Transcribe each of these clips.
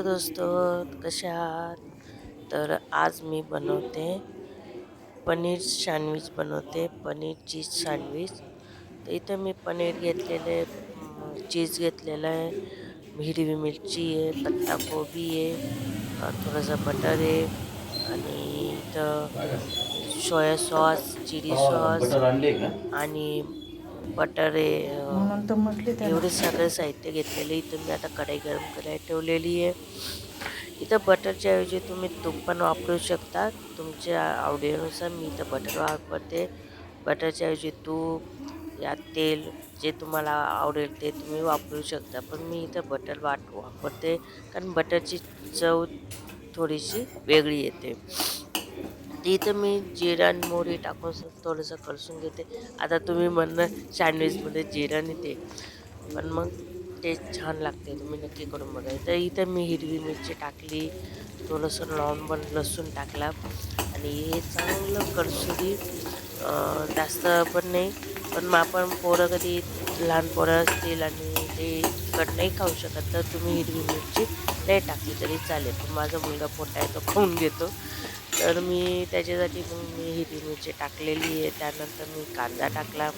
Hello दोस्तो कशा आहात? तर आज मी बनवते पनीर सँडविच बनवते पनीर चीज सँडविच. तर इथं मी पनीर घेतलेले चीज घेतलेलं आहे. हिरवी मिरची आहे पत्ता कोबी आहे थोडंसं बटर आहे आणि इथं सोया सॉस चिली सॉस आणले का? आणि बटर आहे अ, म्हणून तर म्हटले एवढे सगळं साहित्य घेतलेलं इथं मी आता कढई गरम करायला ठेवलेली आहे. इथं बटरच्या ऐवजी तुम्ही तूप पण वापरू शकता. तुमच्या आवडीनुसार मी इथं बटर वापरते. बटरच्या ऐवजी तूप या तेल जे तुम्हाला आवडेल ते तुम्ही वापरू शकता. पण मी इथं बटर वाट वापरते कारण बटरची चव थोडीशी वेगळी येते. इथं मी जिरा आणि मोहरी टाकून थोडंसं कळसून घेते. आता तुम्ही म्हणणं सँडविचमध्ये जिरा आणि ते. पण मग ते छान लागते तुम्ही नक्की करून बघा. तर इथं मी हिरवी मिरची टाकली थोडंसं नॉर्मल लसूण टाकला. आणि हे चांगलं कळसुरी जास्त पण नाही पण मग आपण पोरं कधी लहान पोरं असतील आणि ते तिखट नाही खाऊ शकत तर तुम्ही हिरवी मिरची नाही टाकली तरी चालेल. पण माझा मुलगा पोटा आहे तो खाऊन घेतो. तर मी त्याच्यासाठी मग मी हिरवी मिरची टाकलेली आहे. त्यानंतर मी कांदा टाकला.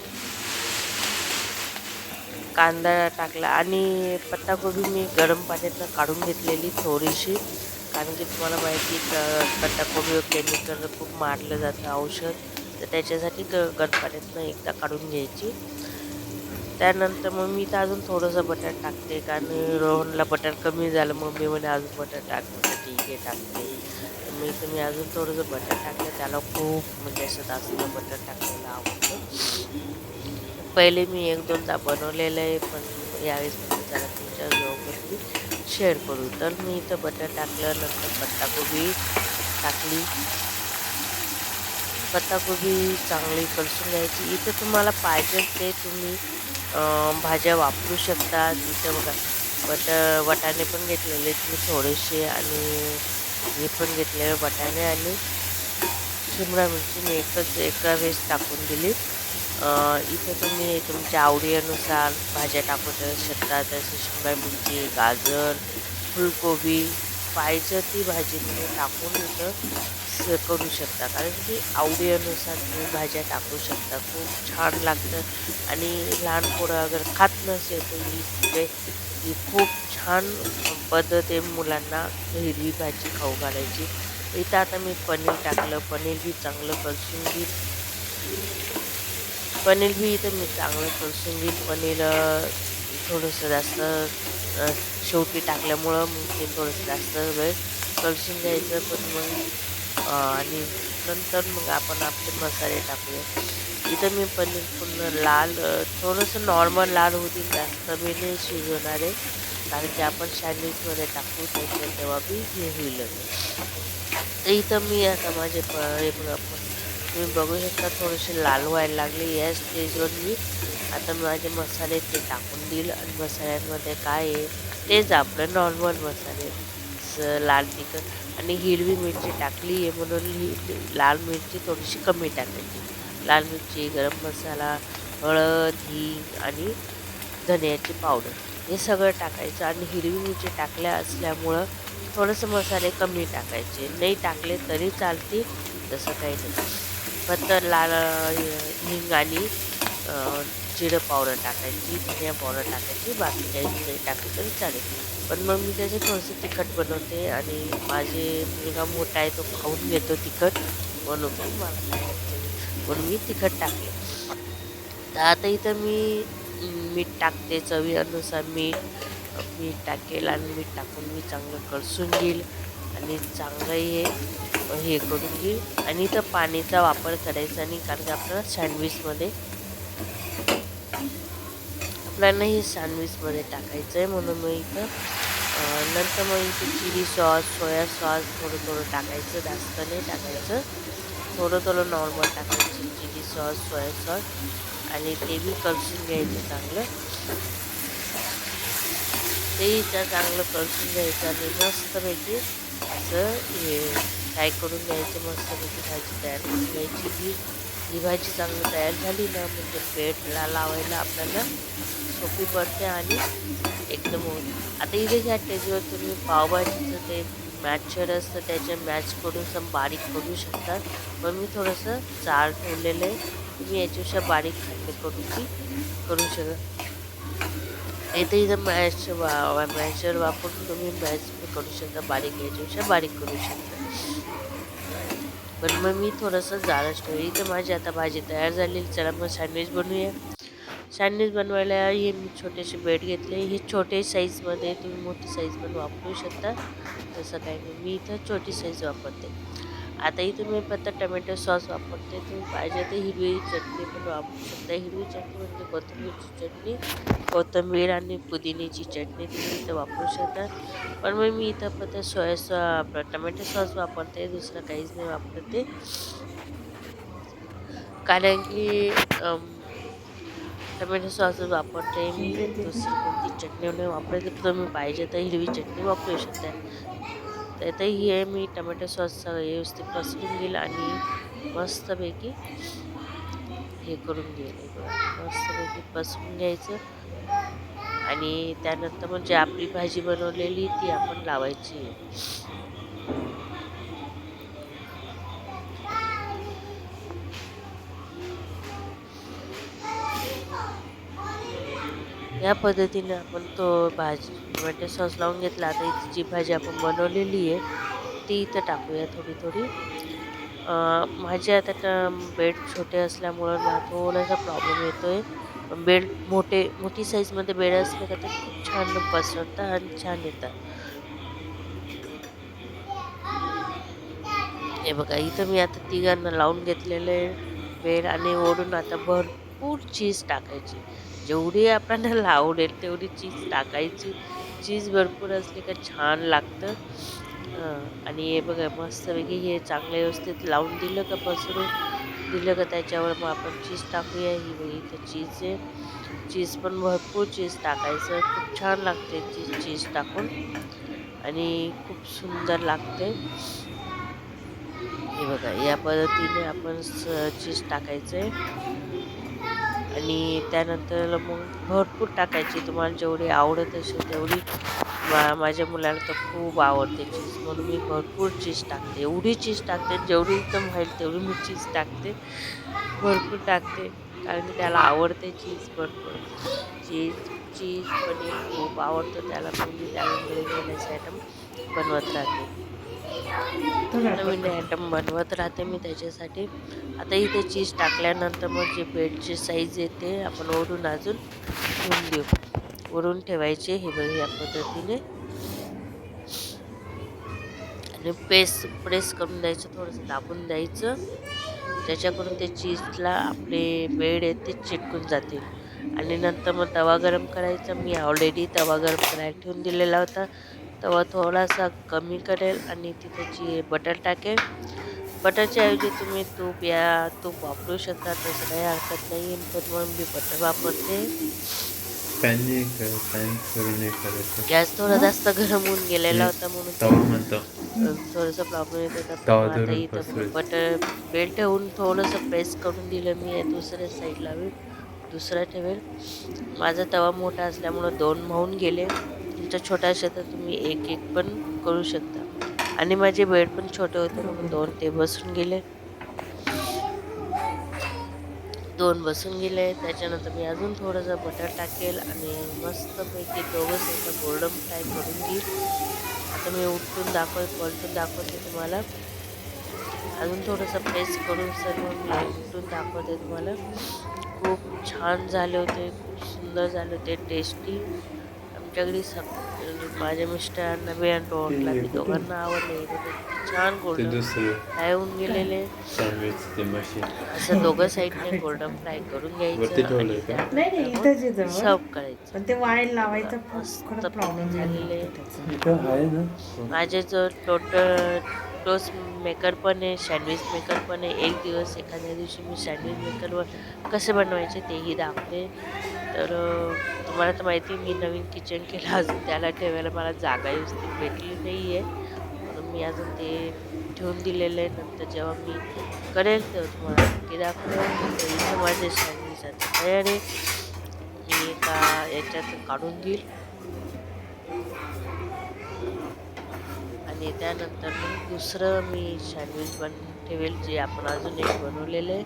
कांदा टाकला आणि पत्ताकोबी मी गरम पाण्यातनं काढून घेतलेली थोडीशी. कारण की तुम्हाला माहिती आहे पत्ताकोबीवर केमिकल खूप मारलं जातं औषध. तर त्याच्यासाठी ग गरम पाण्यातनं एकदा काढून घ्यायची. त्यानंतर मग मी तर अजून थोडंसं बटर टाकते. कारण रोहनला बटर कमी झालं मग मी म्हणे अजून बटर टाक ठीक आहे टाकते. तर मी तर मी अजून थोडंसं बटर टाकलं त्याला खूप म्हणजे असं जास्त बटर टाकलेलं आवडतं. पहिले मी एक दोनदा बनवलेलं आहे पण यावेळेस मी त्याला तुमच्या जवळवरती शेअर करू. तर मी इथं बटर टाकलं नंतर पत्ताकोबी टाकली. पत्ताकोबी चांगली कलसून घ्यायची. इथं तुम्हाला पाहिजे ते तुम्ही भाज्या वापरू शकता. तिथं बघा बट वटाणे पण घेतलेले तुम्ही थोडेसे आणि हे पण घेतलेले बटाणे आणि शिमला मिरची मी एकच एका वेळेस टाकून दिली. इथे तुम्ही तुमच्या आवडीनुसार भाज्या टाकू शकता जसं शिमला मिरची गाजर फुलकोबी पाहिजे ती भाजी तुम्ही टाकून इथं करू शकता. कारण की आवडीनुसार तुम्ही भाज्या टाकू शकता. खूप छान लागतं आणि लहान पोरं अगर खात नसेल तर ही तिथे ही खूप छान पद्धत आहे मुलांना हिरवी भाजी खाऊ घालायची. इथं आता मी पनीर टाकलं. पनीर बी चांगलं कलसून घेईल पनीर बी इथं मी चांगलं कलसून घेईल पनीर थोडंसं जास्त शेवटी टाकल्यामुळं मग ते थोडंसं जास्त वेळ कलसून घ्यायचं. पण मग आणि नंतर मग आपण आपले मसाले टाकूया. इथं मी पनीर पूर्ण लाल थोडंसं नॉर्मल लाल होती जास्त मी नाही शिजवणार आहे कारण की आपण सँडविचमध्ये टाकू त्याच्या तेव्हा बी हे होईल तर इथं मी आता माझे प हे बघा तुम्ही बघू शकता थोडेसे लाल व्हायला लागले या स्टेजवर मी आता माझे मसाले ते टाकून देईल आणि मसाल्यांमध्ये काय आहे तेच आपलं नॉर्मल मसाले लाल तिखट आणि हिरवी मिरची टाकली आहे म्हणून लाल मिरची थोडीशी कमी टाकायची लाल मिरची गरम मसाला हळद हिंग आणि धन्याची पावडर. हे सगळं टाकायचं आणि हिरवी मिरची टाकल्या असल्यामुळं थोडंसं मसाले कमी टाकायचे. नाही टाकले तरी चालते तसं काही नाही. फक्त लाल हिंग आणि जिरं पावडर टाकायची धनिया पावडर टाकायची बाकी काही नाही टाकली तरी चालेल. पण मग मी त्याचे थोडेसे तिखट बनवते आणि माझे मुलगा मोठा आहे तो खाऊन घेतो तिखट. म्हणून मला. म्हणून मी तिखट टाकले. तर आता इथं मी मीठ टाकते चवीनुसार मीठ मीठ टाकेल आणि मीठ टाकून मी चांगलं कळसून घेईल आणि चांगलं हे हे करून घेईल. आणि इथं पाणीचा वापर करायचा नाही कारण की आपल्याला सँडविचमध्ये आपल्याला हे सँडविचमध्ये टाकायचं आहे म्हणून मग इथं नंतर मग इथे चिली सॉस सोया सॉस थोडं थोडं टाकायचं जास्त नाही टाकायचं. थोडं थोडं नॉर्मल टाकायचं चिली सॉस सोया सॉस आणि ते बी कलसून घ्यायचं चांगलं. ते त्या चांगलं कलसून घ्यायचं आणि मस्तपैकी असं हे फ्राय करून घ्यायचं मस्तपैकी भाजी तयार करून घ्यायची. ही ही भाजी चांगली तयार झाली ना म्हणजे पेटला लावायला आपल्याला सोपी पडते आणि एकदम आता इथे ज्या टेजवर तुम्ही पावभाजीचं ते मॅचर असतं त्याच्या मॅच करून सम बारीक करू शकतात. पण मी थोडंसं जाड ठेवलेलं आहे. तुम्ही याच्यापेक्षा बारीक खंड करून ती करू शकता इथे इथं मॅच वा मॅचर वापरून तुम्ही मॅच करू शकता. बारीक याच्यापेक्षा बारीक करू शकता. पण मग मी थोडंसं जाळच ठेवलं. इथं माझी आता भाजी तयार झालेली. चला मग सँडविच बनवूया. सँडविच बनवायला हे मी छोटेसे बेड घेतले. हे छोटे साईजमध्ये तुम्ही मोठी साईज पण वापरू शकता. तसं काही नाही. मी इथं छोटी साईज वापरते. आता इथं मी फक्त टमॅटो सॉस वापरते. तुम्ही पाहिजे तर हिरवी चटणी पण वापरू शकता. हिरवी चटणी म्हणजे कोथिंबीरची चटणी कोथिंबीर आणि पुदिन्याची चटणी तुम्ही इथं वापरू शकता. पण मग मी इथं फक्त सोया सॉ आपलं टमॅटो सॉस वापरते. दुसरं काहीच नाही वापरते. कारण की टमॅटो सॉस वापरते मी दुसरी कोणती चटणी नाही वापरते तुम्ही पाहिजे तर हिरवी चटणी वापरू शकता. तर आता हे मी टमॅटो सॉस व्यवस्थित पसरून घेईल आणि मस्तपैकी हे करून घेईल. मस्तपैकी पसरून घ्यायचं आणि त्यानंतर म्हणजे आपली भाजी बनवलेली ती आपण लावायची या पद्धतीने आपण तो भाजी टोमॅटो सॉस लावून घेतला. आता इथे जी भाजी आपण बनवलेली आहे ती इथं टाकूया थोडी थोडी. माझे आता बेड छोटे असल्यामुळं मला थोडासा प्रॉब्लेम येतो आहे बेड मोठे मोठी साईजमध्ये बेड असले का ते खूप छान पसरतात आणि छान येतात हे बघा इथं मी आता तिघांना लावून घेतलेलं आहे बेड आणि ओढून आता भरपूर चीज टाकायची. जेवढी आपल्याला आवडेल तेवढी चीज टाकायची. चीज भरपूर असली का छान लागतं. आणि हे बघा मस्तपैकी हे चांगलं व्यवस्थित लावून दिलं का पसरून दिलं का त्याच्यावर मग आपण चीज टाकूया. ही बघ इथं चीज आहे. चीज पण भरपूर चीज टाकायचं. खूप छान लागते चीज चीज टाकून. आणि खूप सुंदर लागते. हे बघा या पद्धतीने आपण चीज टाकायचं आहे आणि त्यानंतर मग भरपूर टाकायची. तुम्हाला जेवढी आवडत असेल तेवढी. मा माझ्या मुलाला तर खूप आवडते चीज म्हणून मी भरपूर चीज टाकते. एवढी चीज टाकते जेवढी एकदम होईल तेवढी मी चीज टाकते. भरपूर टाकते. कारण की त्याला आवडते चीज भरपूर. चीज चीज पनीर खूप आवडतं त्याला. पण मी त्याला वेगवेगळ्याच आयटम बनवत राहते. नवीन आयटम बनवत राहते मी त्याच्यासाठी. आता इथे चीज टाकल्यानंतर मग जे बेडची साईज येते आपण वरून अजून ठेवून देऊ. वरून ठेवायचे हे बघ या पद्धतीने. आणि पेस प्रेस करून द्यायचं थोडंसं दाबून द्यायचं. त्याच्याकडून ते चीजला आपले बेड आहेत ते चिटकून जातील आणि नंतर मग तवा गरम करायचा. मी ऑलरेडी तवा गरम करायला ठेवून दिलेला होता. तवा थोडासा कमी करेल आणि तिथे जी बटर टाकेल बटरच्या ऐवजी तुम्ही तूप या तूप वापरू शकता तसं काही हरकत नाही. पण मग मी बटर वापरते. गॅस थोडा जास्त गरम होऊन गेलेला होता म्हणून थोडंसं प्रॉब्लेम येत होता. बटर बेल्ट ठेवून थोडंसं प्रेस करून दिलं मी. दुसऱ्या साईडला दुसरा ठेवेल. माझा तवा मोठा असल्यामुळं दोन माहून गेले. तुमच्या छोटा असेल तर तुम्ही एक एक पण करू शकता. आणि माझे बेड पण छोटे होते म्हणून दोन ते बसून गेले. दोन बसून गेले त्याच्यानंतर मी अजून थोडंसं बटर टाकेल आणि मस्तपैकी दोघं साईडला गोल्डन फ्राय करून घेईल. आता मी उठून दाखव पलटून दाखवते तुम्हाला. अजून थोडंसं प्रेस करून सर्व मी उठून दाखवते तुम्हाला. खूप छान झाले होते खूप सुंदर झाले होते टेस्टी आमच्याकडे सग माझ्या मिस्टरांना बी आणि टोटला बी दोघांना आवडले. छान दुसरं. फ्राय होऊन गेलेले. सँडविच ते मशीन असं दोघं साईडने गोल्डन फ्राय करून घ्यायचं. आणि सर्व करायचं. पण ते वाळेल लावायचा मस्त प्रॉब्लेम झालेलं माझे जो टोटल टोस्ट मेकर पण आहे सँडविच मेकर पण आहे. एक दिवस एखाद्या दिवशी मी सँडविच मेकरवर कसे बनवायचे तेही दाखवते. तर तुम्हाला तर माहिती आहे, मी नवीन किचन केलं अजून त्याला ठेवायला मला जागा व्यवस्थित भेटली नाही आहे म्हणून मी अजून ते ठेवून दिलेलं आहे. नंतर जेव्हा मी करेल तेव्हा तुम्हाला नक्की दाखवेल माझे सँडविच आता तयार आहे. मी एका याच्यात काढून घेईल. आणि त्यानंतर मग दुसरं मी सँडविच बन ठेवेल जे आपण अजून एक बनवलेलं आहे.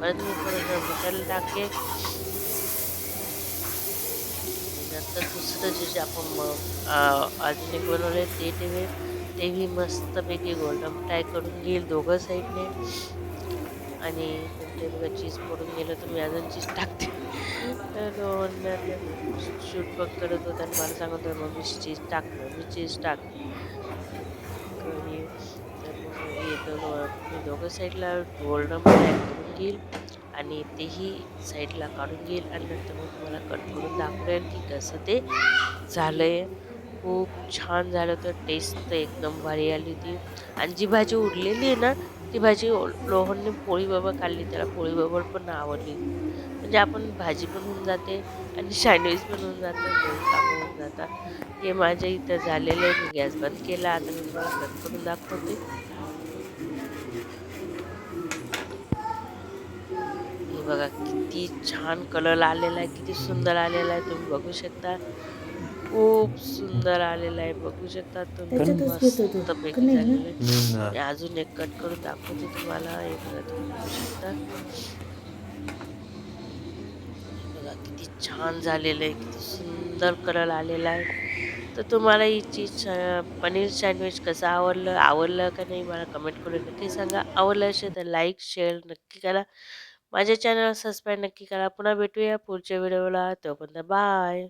परत मी थोडंसं बटर टाके नंतर दुसरं जे जे आपण मग अजून एक बनवले ते ठेवेल. तेही मस्तपैकी गोल्डन फ्राय करून घेईल दोघं साईडने. आणि ते बघा चीज पडून गेलं तर मी अजून चीज टाकते. तर हो, शूट बघ करत होता आणि मला सांगत मग मम्मी चीज टाक मी चीज टाक आणि तर दोघं साईडला गोल्डन करून घेईल आणि तेही साईडला काढून घेईल आणि नंतर मग तुम्हाला कट करून दाखवेल की कसं ते झालं आहे खूप छान झालं होतं. टेस्ट तर एकदम भारी आली होती. आणि जी भाजी उरलेली आहे ना ती भाजी लोहनने पोळी बाबा खाल्ली त्याला पोळी बाबा पण आवडली. म्हणजे आपण भाजी पण होऊन जाते आणि सँडविच पण होऊन जातं दोन कामं होऊन जातात. हे माझ्या इथं झालेलं आहे. मी गॅस बंद केला. आता मी तुम्हाला कट करून दाखवते. बघा किती छान कलर आलेला आहे किती सुंदर आलेला आहे तुम्ही बघू शकता. खूप सुंदर आलेला आहे बघू शकता तुम्ही. अजून एक कट करून दाखवते तुम्हाला. हे बघा शकता. बघा किती छान झालेलं आहे किती सुंदर कलर आलेला आहे. तर तुम्हाला ही चीज पनीर सँडविच कसं आवडलं आवडलं का नाही मला कमेंट करून नक्की सांगा. आवडलं असेल तर लाईक शेअर नक्की करा. माझ्या चॅनल सबस्क्राईब नक्की करा. पुन्हा भेटूया पुढच्या व्हिडिओला. तोपर्यंत बाय.